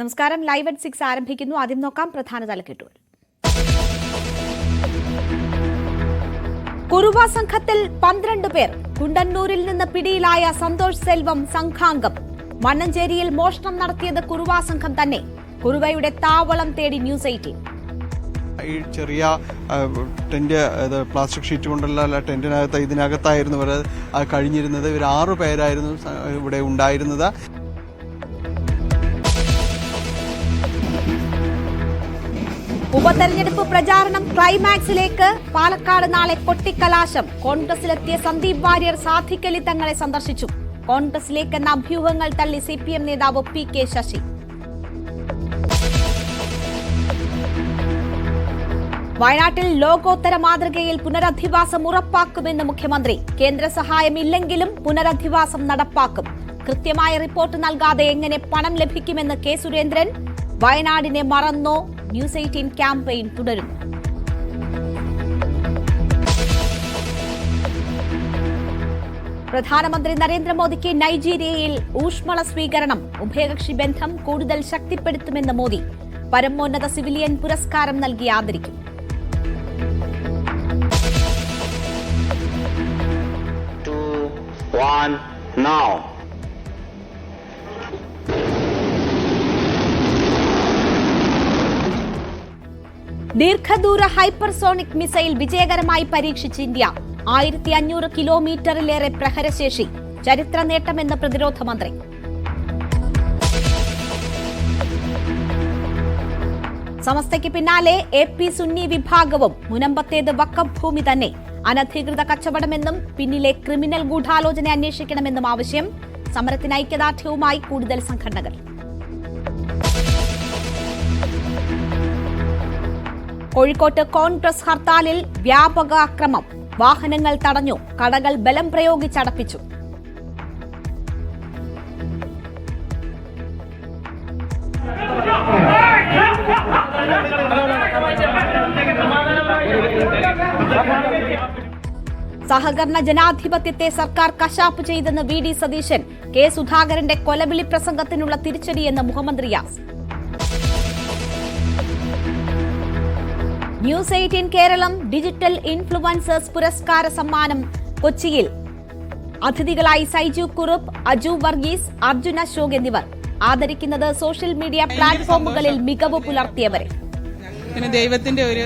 നമസ്കാരം. Live at six ആരംഭിക്കുന്നു. ആദ്യം നോക്കാം പ്രധാന തലക്കെട്ടുകൾ കുറുവ സംഘത്തിൽ പന്ത്രണ്ട് പേർ കുണ്ടന്നൂരിൽ നിന്ന് പിടിയിലായ സന്തോഷ് സെൽവം സംഘാംഗം. മണ്ണഞ്ചേരിയിൽ മോഷണം നടത്തിയത് കുറുവ സംഘം തന്നെ. കുറുവയുടെ താവളം തേടി ന്യൂസ് എയ്റ്റീൻ. ഈ ചെറിയ ടെന്റ് പ്ലാസ്റ്റിക് ഷീറ്റ് കൊണ്ടുള്ള ടെന്റിനകത്ത് ഇതിനകത്തായിരുന്നു ഇവർ കഴിഞ്ഞിരുന്നത്. ഇവർ ആറു പേരായിരുന്നു ഇവിടെ ഉണ്ടായിരുന്നത്. ഉപതെരഞ്ഞെടുപ്പ് പ്രചാരണം ക്ലൈമാക്സിലേക്ക് പാലക്കാട് നാളെ കൊട്ടിക്കലാശം കോൺഗ്രസിലെത്തിയ സന്ദീപ് വാര്യർ സാധിക്കലി തങ്ങളെ സന്ദർശിച്ചു. കോൺഗ്രസിലേക്കെന്ന അഭ്യൂഹങ്ങൾ തള്ളി സി പി എം നേതാവ് പി കെ ശശി. വയനാട്ടിൽ ലോകോത്തര മാതൃകയിൽ പുനരധിവാസം ഉറപ്പാക്കുമെന്ന് മുഖ്യമന്ത്രി. കേന്ദ്ര സഹായമില്ലെങ്കിലും പുനരധിവാസം നടപ്പാക്കും. കൃത്യമായ റിപ്പോർട്ട് നൽകാതെ എങ്ങനെ പണം ലഭിക്കുമെന്ന് കെ സുരേന്ദ്രൻ. വയനാടിനെ മറന്നോ ന്യൂസ് എയ്റ്റീൻ ക്യാമ്പയിൻ തുടരുന്നു പ്രധാനമന്ത്രി നരേന്ദ്രമോദിക്ക് നൈജീരിയയിൽ ഊഷ്മള സ്വീകരണം. ഉഭയകക്ഷി ബന്ധം കൂടുതൽ ശക്തിപ്പെടുത്തുമെന്ന് മോദി. പരമോന്നത സിവിലിയൻ പുരസ്കാരം നൽകി ആദരിക്കും. Now. ദീർഘദൂര ഹൈപ്പർസോണിക് മിസൈൽ വിജയകരമായി പരീക്ഷിച്ച് ഇന്ത്യ. ആയിരത്തി അഞ്ഞൂറ് കിലോമീറ്ററിലേറെ പ്രഹരശേഷി ചരിത്ര നേട്ടമെന്ന് പ്രതിരോധ മന്ത്രി. സമസ്തയ്ക്ക് പിന്നാലെ എ പി സുന്നി വിഭാഗവും മുനമ്പത്തേത് വക്കം ഭൂമി തന്നെ. അനധികൃത കച്ചവടമെന്നും പിന്നിലെ ക്രിമിനൽ ഗൂഢാലോചന അന്വേഷിക്കണമെന്നും ആവശ്യം. സമരത്തിന് ഐക്യദാർഢ്യവുമായി കൂടുതൽ സംഘടനകൾ. കോഴിക്കോട്ട് കോൺഗ്രസ് ഹർത്താലിൽ വ്യാപക അക്രമം. വാഹനങ്ങൾ തടഞ്ഞു. കടകൾ ബലം പ്രയോഗിച്ചടപ്പിച്ചു. സഹകരണ ജനാധിപത്യത്തെ സർക്കാർ കശാപ്പ് ചെയ്തെന്ന് വി ഡി സതീശൻ കെ സുധാകരന്റെ കൊലവിളി പ്രസംഗത്തിനുള്ള തിരിച്ചടിയെന്ന് Muhammad Riyas news eighteen Keralam digital influencers പുരസ്കാര സമ്മാനം കൊച്ചിയിൽ. അതിഥികളായി സൈജു കുറുപ്പ് അജു വർഗീസ് അർജുന അശോക് എന്നിവർ ആദരിക്കുന്നത് സോഷ്യൽ മീഡിയ പ്ലാറ്റ്ഫോമുകളിൽ മികവ് പുലർത്തിയവരെ പിന്നെ ദൈവത്തിന്റെ ഒരു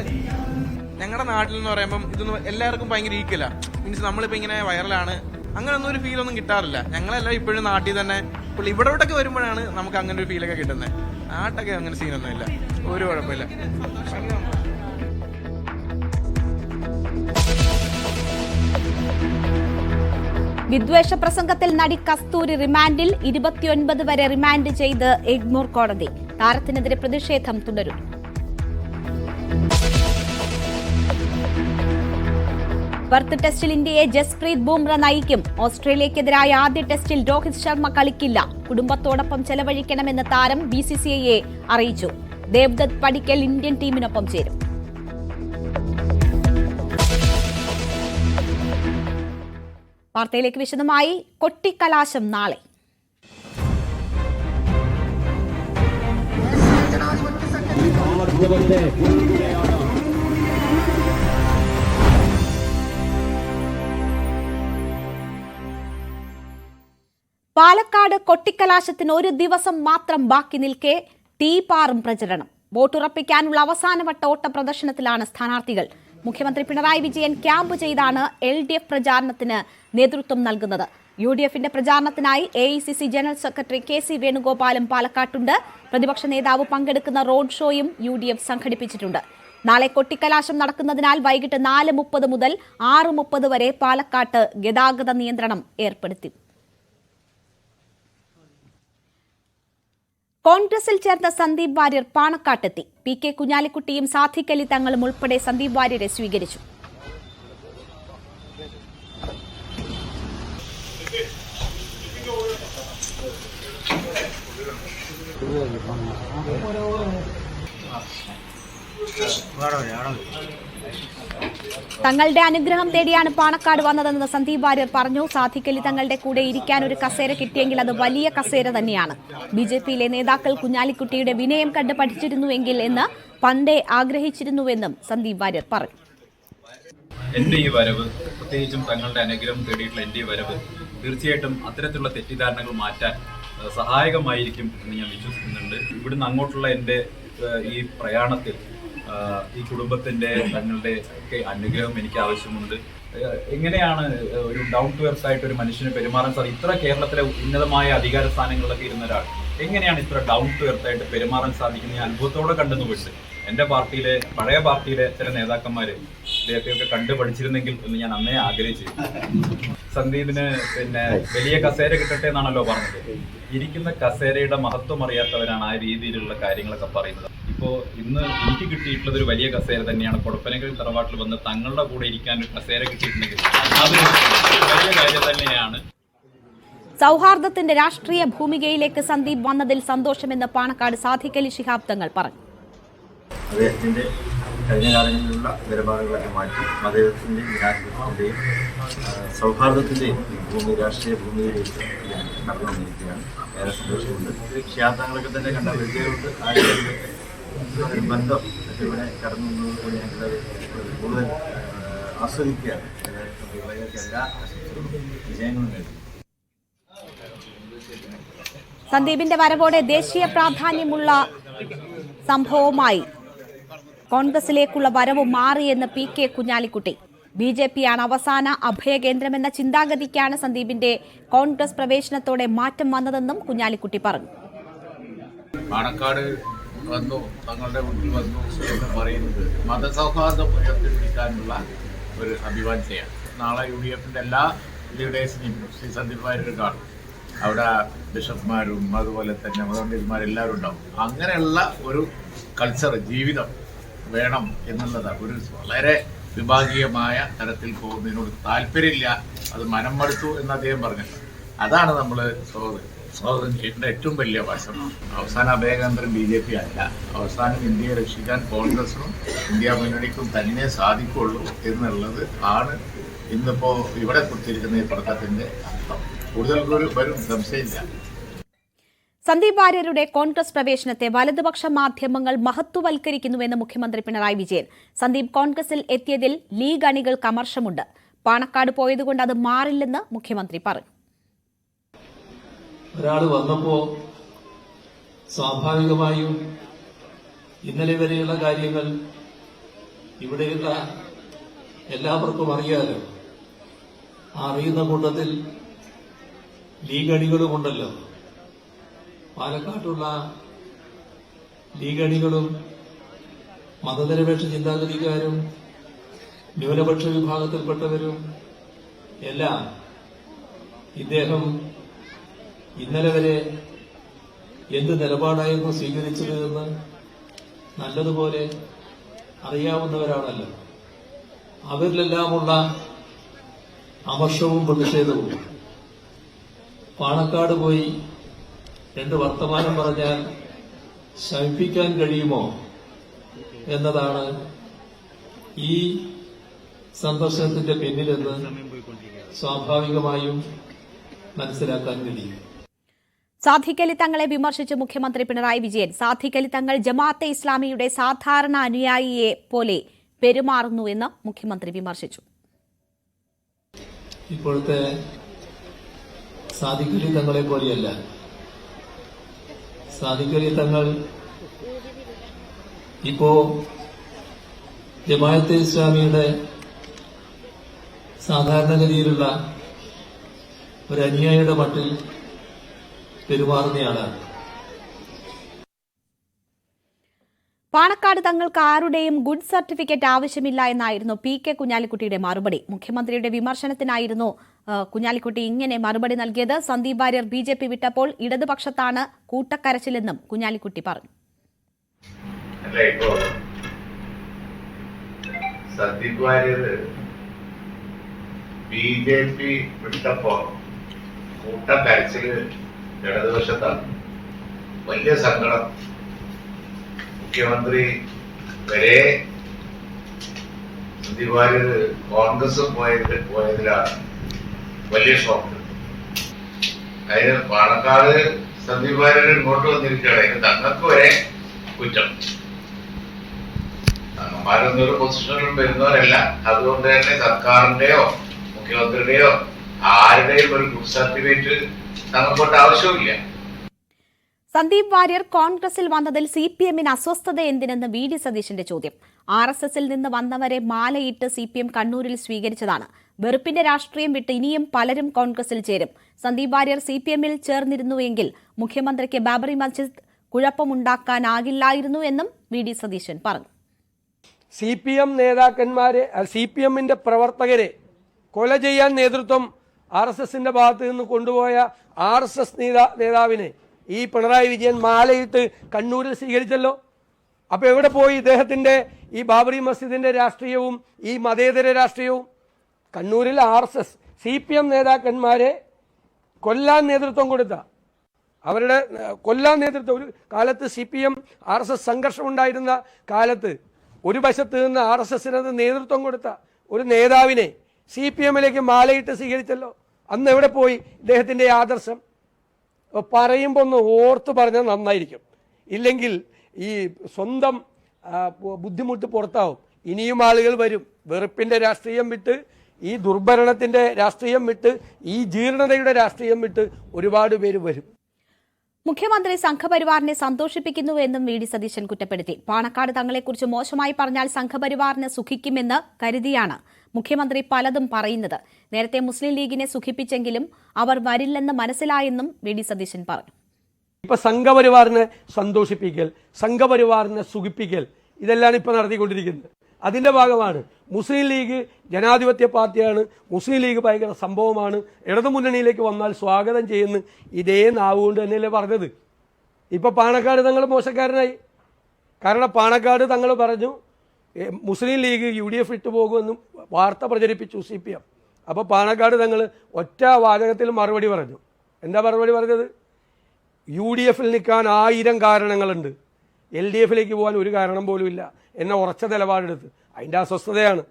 ഞങ്ങളുടെ നാട്ടിൽ എന്ന് പറയുമ്പോൾ ഇതൊന്നും എല്ലാവർക്കും ഭയങ്കര ഈക്വല മീൻസ് നമ്മളിപ്പോ ഇങ്ങനെ വൈറലാണ്. അങ്ങനൊന്നും ഒരു ഫീൽ ഒന്നും കിട്ടാറില്ല. ഞങ്ങളെല്ലാം ഇപ്പോഴും നാട്ടിൽ തന്നെ ഇവിടെ ഇവിടോട്ടൊക്കെ വരുമ്പോഴാണ് നമുക്ക് അങ്ങനെ ഒരു ഫീലൊക്കെ കിട്ടുന്നത് നാട്ടൊക്കെ അങ്ങനെ സീനൊന്നും ഇല്ല ഒരു കുഴപ്പമില്ല. വിദ്വേഷ പ്രസംഗത്തിൽ നടി കസ്തൂരി റിമാൻഡിൽ ഇരുപത്തിയൊൻപത് വരെ റിമാൻഡ് ചെയ്ത് എഗ്മോർ കോടതി. താരത്തിനെതിരെ പ്രതിഷേധം തുടരും. പെർത്ത് ടെസ്റ്റിൽ ഇന്ത്യയെ ജസ്പ്രീത് ബുംറ നയിക്കും. ഓസ്ട്രേലിയക്കെതിരായ ആദ്യ ടെസ്റ്റിൽ രോഹിത് ശർമ്മ കളിക്കില്ല. കുടുംബത്തോടൊപ്പം ചെലവഴിക്കണമെന്ന് താരം ബി സി സി ഐയെ അറിയിച്ചു. ദേവ്ദത്ത് പടിക്കൽ ഇന്ത്യൻ ടീമിനൊപ്പം ചേരും. വാർത്തയിലേക്ക് വിശദമായി കൊട്ടിക്കലാശം നാളെ. പാലക്കാട് കൊട്ടിക്കലാശത്തിന് ഒരു ദിവസം മാത്രം ബാക്കി നിൽക്കെ തീപാറും പ്രചരണം. വോട്ടുറപ്പിക്കാനുള്ള അവസാനവട്ട ഓട്ട പ്രദർശനത്തിലാണ് സ്ഥാനാർത്ഥികൾ. മുഖ്യമന്ത്രി പിണറായി വിജയൻ ക്യാമ്പ് ചെയ്താണ് എൽ ഡി എഫ് പ്രചാരണത്തിന് നേതൃത്വം നൽകുന്നത്. യു ഡി എഫിന്റെ പ്രചാരണത്തിനായി A I C C general secretary K C വേണുഗോപാലും പാലക്കാട്ടുണ്ട്. പ്രതിപക്ഷ നേതാവ് പങ്കെടുക്കുന്ന റോഡ് ഷോയും യു ഡി എഫ് സംഘടിപ്പിച്ചിട്ടുണ്ട്. നാളെ കൊട്ടിക്കലാശം നടക്കുന്നതിനാൽ വൈകിട്ട് നാല് മുപ്പത് മുതൽ ആറ് മുപ്പത് വരെ പാലക്കാട്ട് ഗതാഗത നിയന്ത്രണം ഏർപ്പെടുത്തി. കോൺഗ്രസിൽ ചേർന്ന സന്ദീപ് വാര്യർ പാണക്കാട്ടെത്തി. പി കെ കുഞ്ഞാലിക്കുട്ടിയും സാധിക്കലി തങ്ങളും ഉൾപ്പെടെ സന്ദീപ് വാര്യരെ സ്വീകരിച്ചു. തങ്ങളുടെ അനുഗ്രഹം തേടിയാണ് പാണക്കാട് വന്നതെന്ന് സന്ദീപ് വാര്യർ പറഞ്ഞു. സാധിക്കലി തങ്ങളുടെ കൂടെ ഇരിക്കാൻ ഒരു കസേര കിട്ടിയെങ്കിൽ അത് വലിയ കസേര തന്നെയാണ്. ബി ജെ പിയിലെ നേതാക്കൾ കുഞ്ഞാലിക്കുട്ടിയുടെ വിനയം കണ്ട് പഠിച്ചിരുന്നുവെങ്കിൽ എന്ന് പണ്ടേ ആഗ്രഹിച്ചിരുന്നുവെന്നും സന്ദീപ് വാര്യർ പറഞ്ഞു. എന്റെ ഈ വരവ് പ്രത്യേകിച്ചും തങ്ങളുടെ അനുഗ്രഹം തേടിയിട്ടുള്ള എന്റെ ഈ വരവ് തീർച്ചയായിട്ടും അത്തരത്തിലുള്ള തെറ്റിദ്ധാരണകൾ മാറ്റാൻ സഹായകമായിരിക്കും എന്ന് ഞാൻ വിശ്വസിക്കുന്നുണ്ട്. ഇവിടുന്ന് അങ്ങോട്ടുള്ള എന്റെ ഈ പ്രയാണത്തിൽ ഈ കുടുംബത്തിന്റെ തങ്ങളുടെ ഒക്കെ അനുഗ്രഹം എനിക്ക് ആവശ്യമുണ്ട്. എങ്ങനെയാണ് ഒരു ഡൗൺ ടു എർത്ത് ആയിട്ട് ഒരു മനുഷ്യന് പെരുമാറാൻ സാധിക്കും? ഇത്ര കേരളത്തിലെ ഉന്നതമായ അധികാര സ്ഥാനങ്ങളിലൊക്കെ ഇരുന്ന ഒരാൾ എങ്ങനെയാണ് ഇത്ര ഡൗൺ ടു എർത്ത് ആയിട്ട് പെരുമാറാൻ സാധിക്കുന്ന ഈ അത്ഭുതത്തോടെ കണ്ടെന്ന് വിട്ട് എന്റെ പാർട്ടിയിലെ പഴയ പാർട്ടിയിലെ ചില നേതാക്കന്മാര് ഇദ്ദേഹത്തെയൊക്കെ കണ്ടു പഠിച്ചിരുന്നെങ്കിൽ എന്ന് ഞാൻ അന്നേ ആഗ്രഹിച്ചു സന്ദീപിന് പിന്നെ വലിയ കസേര കിട്ടട്ടെ എന്നാണല്ലോ പറഞ്ഞത്. ഇരിക്കുന്ന കസേരയുടെ മഹത്വം അറിയാത്തവരാണ് ആ രീതിയിലുള്ള കാര്യങ്ങളൊക്കെ പറയുന്നത്. ഇപ്പോ ഇന്ന് എനിക്ക് കിട്ടിയിട്ടുള്ളത് ഒരു വലിയ കസേര തന്നെയാണ്. കൊടപ്പനകൾ തറവാട്ടിൽ വന്ന് തങ്ങളുടെ കൂടെ ഇരിക്കാൻ ഒരു കസേര കിട്ടിയിട്ടുണ്ടെങ്കിൽ അതൊരു വലിയ കാര്യം തന്നെയാണ്. സൗഹാർദ്ദത്തിന്റെ രാഷ്ട്രീയ ഭൂമികയിലേക്ക് സന്ദീപ് വന്നതിൽ സന്തോഷമെന്ന് പാണക്കാട് സാധിക്കലി ശിഹാബ് തങ്ങൾ പറഞ്ഞു. അദ്ദേഹത്തിന്റെ കഴിഞ്ഞ കാലങ്ങളിലുള്ള നിലപാടുകളൊക്കെ മാറ്റി അദ്ദേഹത്തിന്റെ ജനാധിപത്യത്തിന്റെയും സൗഹാർദ്ദത്തിന്റെയും ഭൂമി രാഷ്ട്രീയ ഭൂമിയിലേക്ക് ഞാൻ കടന്നു വന്നിരിക്കുകയാണ് ഏറെ സന്തോഷമുണ്ട്. ക്ഷേത്രങ്ങളൊക്കെ തന്നെ കണ്ട പരിചയമുണ്ട്. ആളുകളുടെ ബന്ധം ഇവിടെ കടന്നു വന്നതുകൊണ്ട് ഞങ്ങളത് കൂടുതൽ ആസ്വദിക്കുകയാണ്. എല്ലാ വിജയങ്ങളും സന്ദീപിന്റെ വരവോടെ ദേശീയ പ്രാധാന്യമുള്ള സംഭവമായി കോൺഗ്രസിലേക്കുള്ള വരവ് മാറിയെന്ന് P K Kunhalikutty. B J പിയാണ് അവസാന അഭയകേന്ദ്രമെന്ന ചിന്താഗതിക്കാണ് സന്ദീപിന്റെ കോൺഗ്രസ് പ്രവേശനത്തോടെ മാറ്റം വന്നതെന്നും കുഞ്ഞാലിക്കുട്ടി പറഞ്ഞു. പാണക്കാട് വന്നു തങ്ങളുടെ വീട്ടിൽ വന്നു എന്ന് പറയുന്നത് മതസൗഹാർദ്ദം ഉയർത്തിപ്പിടിക്കാനുള്ള ഒരു അഭിവാഞ്ചയാണ് നാളെ യു ഡി എഫിന്റെ എല്ലാ ലീഡേഴ്സിനെയും ശ്രീ സന്ദീപ് വാര്യർ കാണും. അവിടെ ബിഷപ്പ്മാരും അതുപോലെ തന്നെ മതപണ്ഡിതന്മാരെല്ലാവരും ഉണ്ടാവും. അങ്ങനെയുള്ള ഒരു കൾച്ചർ ജീവിതം വേണം എന്നുള്ളതാണ്. ഒരു വളരെ വിഭാഗീയമായ തരത്തിൽ പോകുന്നതിനോട് താല്പര്യമില്ല. അത് മനം മടുത്തു എന്ന് അദ്ദേഹം പറഞ്ഞു അതാണ് നമ്മൾ സ്വാഗതം സ്വാഗതം ചെയ്യേണ്ട ഏറ്റവും വലിയ വശം അവസാന അഭയകേന്ദ്രം ബി ജെ പി അല്ല. അവസാനം ഇന്ത്യയെ രക്ഷിക്കാൻ കോൺഗ്രസിനും ഇന്ത്യ മുന്നണിക്കും തന്നെ സാധിക്കുള്ളൂ എന്നുള്ളത് ആണ് ഇന്നിപ്പോ ഇവിടെ കൊടുത്തിരിക്കുന്ന ഈ തുടക്കത്തിന്റെ അർത്ഥം. കൂടുതൽ വരും സംശയമില്ല. സന്ദീപ് വാര്യരുടെ കോൺഗ്രസ് പ്രവേശനത്തെ വലതുപക്ഷ മാധ്യമങ്ങൾ മഹത്വവൽക്കരിക്കുന്നുവെന്ന് മുഖ്യമന്ത്രി പിണറായി വിജയൻ. സന്ദീപ് കോൺഗ്രസിൽ എത്തിയതിൽ ലീഗ് അണികൾ കമർഷമുണ്ട് പാണക്കാട് പോയതുകൊണ്ട് അത് മാറില്ലെന്ന് മുഖ്യമന്ത്രി പറഞ്ഞു. ഒരാൾ വന്നപ്പോ സ്വാഭാവികമായും ഇന്നലെ വരെയുള്ള കാര്യങ്ങൾ ഇവിടെയുള്ള എല്ലാവർക്കും അറിയാലോ. ആ അറിയുന്ന കൂട്ടത്തിൽ ലീഗ് അണികളുമുണ്ടല്ലോ പാലക്കാട്ടുള്ള ലീഗ് അണികളും മതനിരപേക്ഷ ചിന്താഗതിക്കാരും ന്യൂനപക്ഷ വിഭാഗത്തിൽപ്പെട്ടവരും എല്ലാം ഇദ്ദേഹം ഇന്നലെ വരെ എന്ത് നിലപാടായിരുന്നു സ്വീകരിച്ചത് എന്ന് നല്ലതുപോലെ അറിയാവുന്നവരാണല്ലോ. അവരിലെല്ലാമുള്ള അമർഷവും പ്രതിഷേധവും. പാണക്കാട് പോയി രണ്ട് വർത്തമാനം പറഞ്ഞാൽ ശമിപ്പിക്കാൻ കഴിയുമോ എന്നതാണ് ഈ സന്ദർശനത്തിന്റെ പിന്നിലെന്ന് സ്വാഭാവികമായും മനസ്സിലാക്കാൻ കഴിയും. സാധിക്കലി തങ്ങളെ വിമർശിച്ച് മുഖ്യമന്ത്രി പിണറായി വിജയൻ സാധിക്കലി തങ്ങൾ ജമാഅത്തെ ഇസ്ലാമിയുടെ സാധാരണ അനുയായിയെ പോലെ പെരുമാറുന്നു എന്ന് മുഖ്യമന്ത്രി വിമർശിച്ചു. ഇപ്പോഴത്തെ സാദിഖലി തങ്ങളെ പോലെയല്ല. സാദിഖലി തങ്ങൾ ഇപ്പോ ജമാഅത്തെ ഇസ്ലാമിയുടെ സാധാരണഗതിയിലുള്ള ഒരു അനുയായിയുടെ മട്ടിൽ പെരുമാറുന്നയാളാണ് പാണക്കാട് തങ്ങൾക്ക് ആരുടെയും ഗുഡ് സർട്ടിഫിക്കറ്റ് ആവശ്യമില്ല എന്നായിരുന്നു പി കെ കുഞ്ഞാലിക്കുട്ടിയുടെ മറുപടി. മുഖ്യമന്ത്രിയുടെ വിമർശനത്തിനായിരുന്നു കുഞ്ഞാലിക്കുട്ടി ഇങ്ങനെ മറുപടി നൽകിയത്. Sandeep Warrier B J P വിട്ടപ്പോൾ ഇടതുപക്ഷത്താണ് കൂട്ടക്കരച്ചിലെന്നും കുഞ്ഞാലിക്കുട്ടി പറഞ്ഞു. അല്ല ഇപ്പോ Sandeep Warrier B J P വിട്ടപ്പോ കൂട്ടക്കരച്ചിൽ ഇടതുവശത്താണ്. വലിയ സങ്കടം. മുഖ്യമന്ത്രി വരെ വാര്യർ കോൺഗ്രസ് പോയത് പോയതിലാണ് വലിയ ഷോക്ക്. അതിന് പാണക്കാട് സന്ദീപ് വാര്യർ ഇങ്ങോട്ട് വന്നിരിക്കുകയാണ്. അതിന് തങ്ങൾക്ക് വരെ കുറ്റം. തങ്ങന്മാരൊന്നൊരു പൊസിഷനിൽ വരുന്നവരല്ല. അതുകൊണ്ട് തന്നെ സർക്കാരിന്റെയോ മുഖ്യമന്ത്രിയുടെയോ ആരുടെയും ഒരു ഗുഡ് സർട്ടിഫിക്കറ്റ് ആവശ്യമില്ല സന്ദീപ് വാര്യർ കോൺഗ്രസിൽ വന്നതിൽ സി പി എമ്മിന് അസ്വസ്ഥത എന്തിനെന്ന് വി ഡി സതീശന്റെ ചോദ്യം. ആർ എസ് എസിൽ നിന്ന് വന്നവരെ മാലയിട്ട് സി പി എം കണ്ണൂരിൽ സ്വീകരിച്ചതാണ്. വെറുപ്പിന്റെ രാഷ്ട്രീയം വിട്ട് ഇനിയും പലരും കോൺഗ്രസിൽ ചേരും. സന്ദീപ് വാര്യർ സി പി എമ്മിൽ ചേർന്നിരുന്നുവെങ്കിൽ മുഖ്യമന്ത്രിക്ക് ബാബറി മസ്ജിദ് കുഴപ്പമുണ്ടാക്കാനാകില്ലായിരുന്നു എന്നും വി ഡി സതീശൻ പറഞ്ഞു. സി പി എം നേതാക്കന്മാരെ സി പി എമ്മിന്റെ പ്രവർത്തകരെ കൊല ചെയ്യാൻ നേതൃത്വം ആർ എസ് എസിന്റെ ഭാഗത്ത് നിന്ന് കൊണ്ടുപോയ ആർ എസ് എസ് നേതാ നേതാവിനെ ഈ പിണറായി വിജയൻ മാലയിട്ട് കണ്ണൂരിൽ സ്വീകരിച്ചല്ലോ. അപ്പോൾ എവിടെ പോയി ഇദ്ദേഹത്തിന്റെ ഈ ബാബറി മസ്ജിദിന്റെ രാഷ്ട്രീയവും ഈ മതേതര രാഷ്ട്രീയവും? കണ്ണൂരിൽ R S S. C P M നേതാക്കന്മാരെ കൊല്ലാൻ നേതൃത്വം കൊടുത്ത. അവരുടെ കൊല്ലാൻ നേതൃത്വം. ഒരു കാലത്ത് C P M R S S സംഘർഷം ഉണ്ടായിരുന്ന കാലത്ത് ഒരു വശത്ത് നിന്ന് ആർ എസ് എസിനത് നേതൃത്വം കൊടുത്ത ഒരു നേതാവിനെ സി പി എമ്മിലേക്ക് മാലയിട്ട് സ്വീകരിച്ചല്ലോ. അന്ന് എവിടെ പോയി? ഇദ്ദേഹത്തിന്റെ ആദർശം. പറയുമ്പോൾ ഒന്ന് ഓർത്ത് പറഞ്ഞാൽ നന്നായിരിക്കും. ഇല്ലെങ്കിൽ ഈ സ്വന്തം ബുദ്ധിമുട്ട് പുറത്താവും. ഇനിയും ആളുകൾ വരും. വെറുപ്പിന്റെ രാഷ്ട്രീയം വിട്ട് ഈ ദുർഭരണത്തിന്റെ രാഷ്ട്രീയം വിട്ട് ഈ ജീർണതയുടെ രാഷ്ട്രീയം വിട്ട് ഒരുപാട് പേര് വരും. മുഖ്യമന്ത്രി സംഘപരിവാറിനെ സന്തോഷിപ്പിക്കുന്നുവെന്നും വി ഡി സതീശൻ കുറ്റപ്പെടുത്തി. പാണക്കാട് തങ്ങളെക്കുറിച്ച് മോശമായി പറഞ്ഞാൽ സംഘപരിവാറിന് സുഖിക്കുമെന്ന് കരുതിയാണ് മുഖ്യമന്ത്രി പലതും പറയുന്നത്. നേരത്തെ മുസ്ലിം ലീഗിനെ സുഖിപ്പിച്ചെങ്കിലും അവർ വരില്ലെന്ന് മനസ്സിലായെന്നും വി. ഡി. സതീശൻ പറഞ്ഞു. ഇപ്പൊ സംഘപരിവാറിനെ സന്തോഷിപ്പിക്കൽ സംഘപരിവാറിനെ സുഖിപ്പിക്കൽ ഇതെല്ലാം ഇപ്പൊ നടത്തിക്കൊണ്ടിരിക്കുന്നത്. അതിന്റെ ഭാഗമാണ് മുസ്ലിം ലീഗ് ജനാധിപത്യ പാർട്ടിയാണ്. മുസ്ലിം ലീഗ് ഭയങ്കര സംഭവമാണ്. ഇടതുമുന്നണിയിലേക്ക് വന്നാൽ സ്വാഗതം ചെയ്യുന്നു ഇതേ നാവുകൊണ്ട് തന്നെയല്ലേ പറഞ്ഞത്. ഇപ്പൊ പാണക്കാട് തങ്ങൾ മോശക്കാരനായി. കാരണം പാണക്കാട് തങ്ങൾ പറഞ്ഞു Muslim League U D F ഇട്ടു പോകുമെന്നും വാർത്ത പ്രചരിപ്പിച്ചു സി പി എം. അപ്പോൾ പാണക്കാട് തങ്ങൾ ഒറ്റ വാചകത്തിൽ മറുപടി പറഞ്ഞു. എന്താ മറുപടി പറഞ്ഞത്? യു ഡി എഫിൽ നിൽക്കാൻ ആയിരം കാരണങ്ങളുണ്ട്. എൽ ഡി എഫിലേക്ക് പോകാൻ ഒരു കാരണം പോലും ഇല്ല. എന്നെ ഉറച്ച നിലപാടെടുത്ത്. അതിന്റെ അസ്വസ്ഥതയാണ്.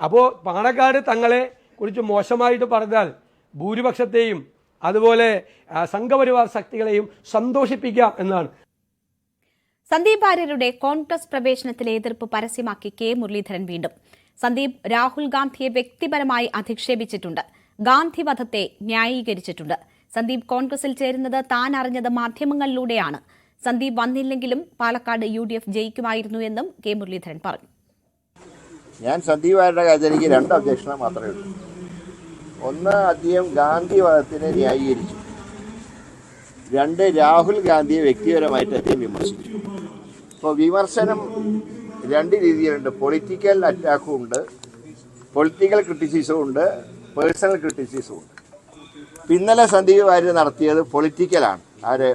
അപ്പോൾ പാണക്കാട് തങ്ങളെ കുറിച്ച് മോശമായിട്ട് പറഞ്ഞാൽ ഭൂരിപക്ഷത്തെയും അതുപോലെ സംഘപരിവാർ ശക്തികളെയും സന്തോഷിപ്പിക്കാം എന്നാണ്. സന്ദീപ് ഭാര്യരുടെ കോൺഗ്രസ് പ്രവേശനത്തിലെ എതിർപ്പ് പരസ്യമാക്കി കെ മുരളീധരൻ വീണ്ടും. സന്ദീപ് രാഹുൽ ഗാന്ധിയെ വ്യക്തിപരമായി അധിക്ഷേപിച്ചിട്ടുണ്ട്. ഗാന്ധി വധത്തെ ന്യായീകരിച്ചിട്ടുണ്ട്. സന്ദീപ് കോൺഗ്രസിൽ ചേരുന്നത് താൻ അറിഞ്ഞത് മാധ്യമങ്ങളിലൂടെയാണ്. സന്ദീപ് വന്നില്ലെങ്കിലും പാലക്കാട് യു ഡി എഫ് ജയിക്കുമായിരുന്നു എന്നും കെ മുരളീധരൻ പറഞ്ഞു. ഞാൻ സന്ദീപ് വാര്യരുടെ കാര്യത്തിൽ എനിക്ക് രണ്ട് അബ്ജക്ഷന് മാത്രമേ ഉള്ളൂ. ഒന്ന് അദ്ദേഹം ഗാന്ധി വധത്തിനെ ന്യായീകരിച്ചു രണ്ട് രാഹുൽ ഗാന്ധിയെ വ്യക്തിപരമായിട്ട് അദ്ദേഹം വിമർശിച്ചു ഇപ്പോൾ വിമർശനം രണ്ട് രീതിയിലുണ്ട്. പൊളിറ്റിക്കൽ അറ്റാക്കും ഉണ്ട്. പൊളിറ്റിക്കൽ ക്രിറ്റിസിസവും ഉണ്ട്. പേഴ്സണൽ ക്രിറ്റിസിസവും ഉണ്ട്. ഇന്നലെ സന്ദീപ് വാര്യർ നടത്തിയത് പൊളിറ്റിക്കലാണ് ആര്?